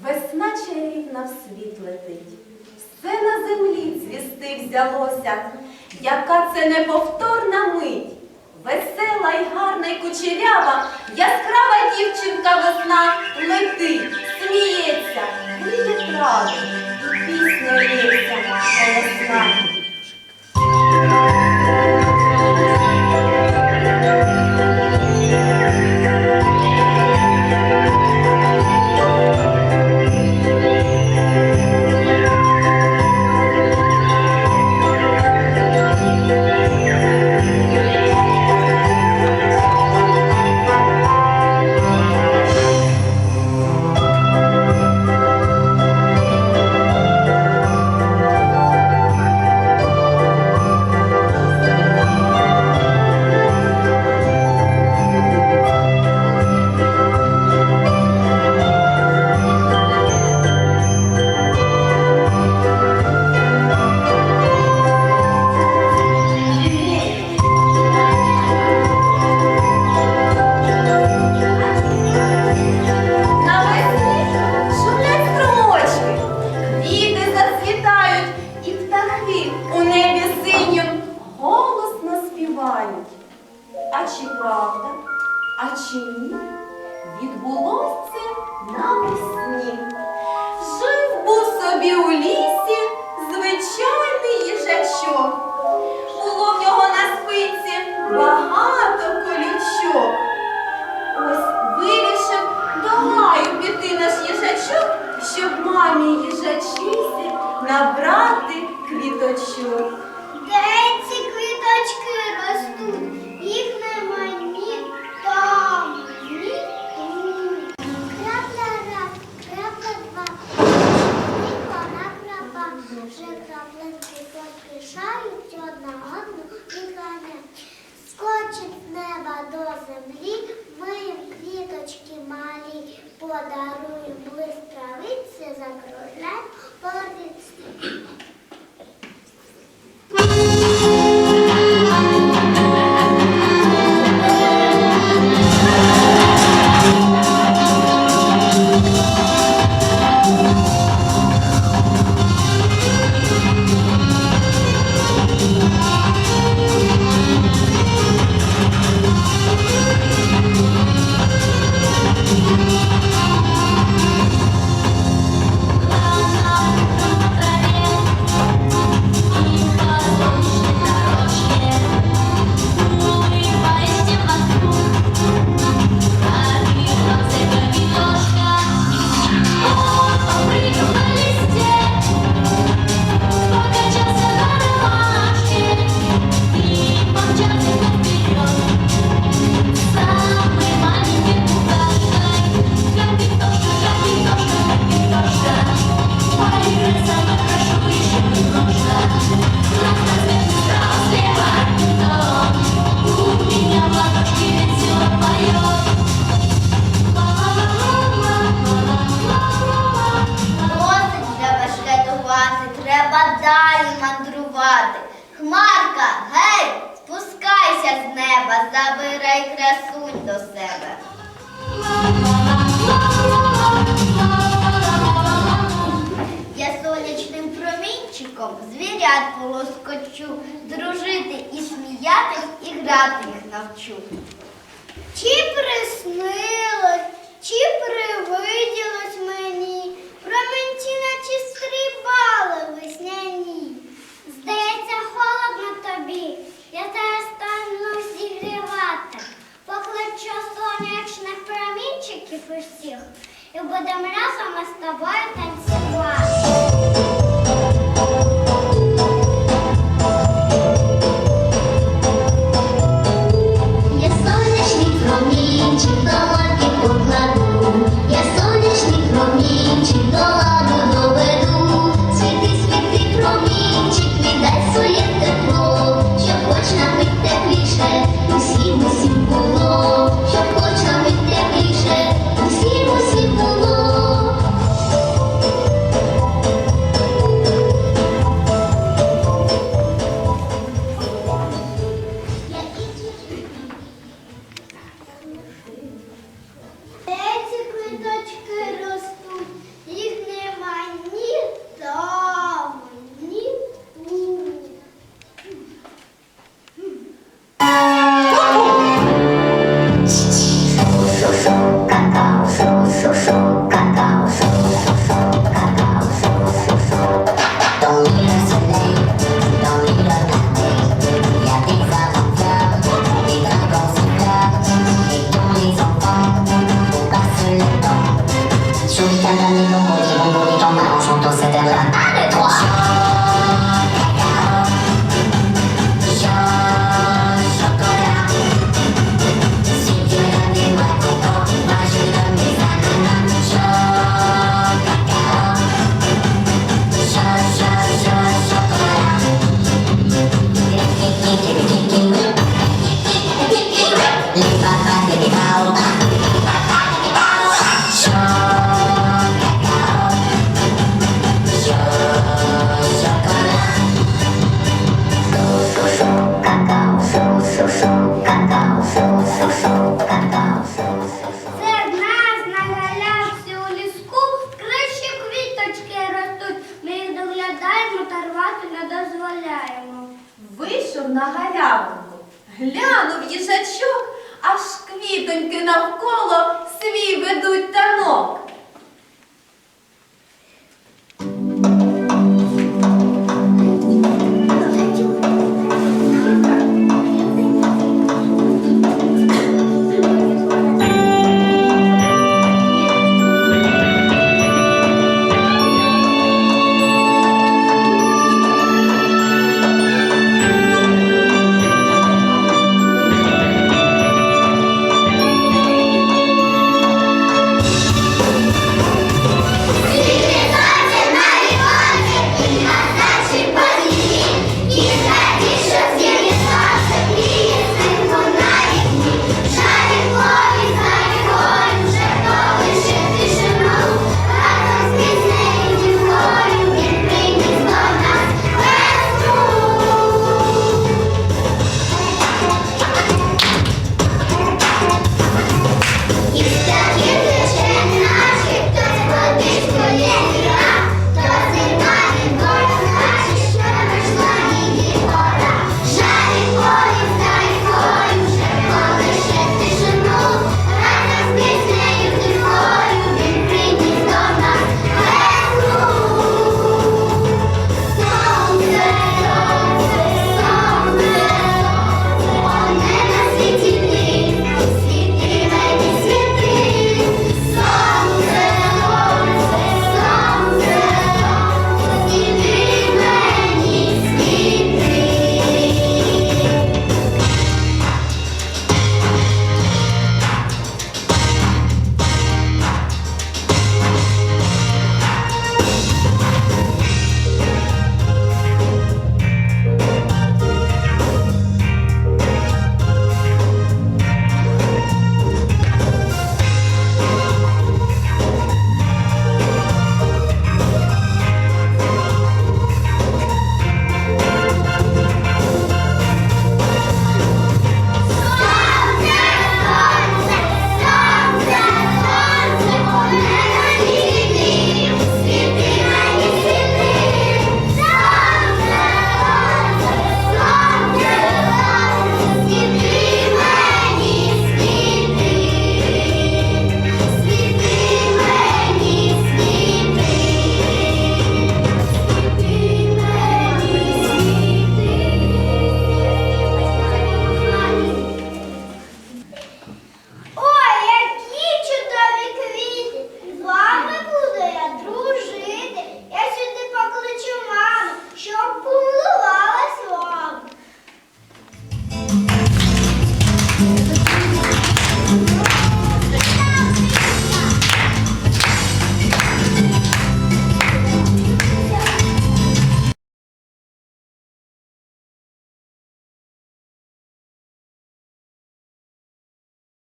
Весна чарівна в світ летить, все на землі цвісти взялося, яка це неповторна мить, весела й гарна й кучерява, яскрава дівчинка весна летить, сміється, гріє трави, і пісня лється голосна. Чи правда, а чи ні? відбулося це навесні. Жив був собі у лісі одна одну відганять. Скочить неба до землі, ми квіточки малі, подаруємо лист травиці, закругляємо далі мандрувати. Хмарка, гей, спускайся з неба, забирай красунь до себе. Я сонячним промінчиком звірят полоскочу, дружити і сміятись, і грати їх навчу. Чи приснилось, чи привиділось мені, промінці наче стрибали весняні. Здається, холодно тобі, я тебе стану зігрівати. Покличу сонячних промінчиків усіх, і будемо разом із тобою танцювати. Дозволяємо. Вийшов на галявинку, глянув їжачок, аж квітоньки навколо свій ведуть танок.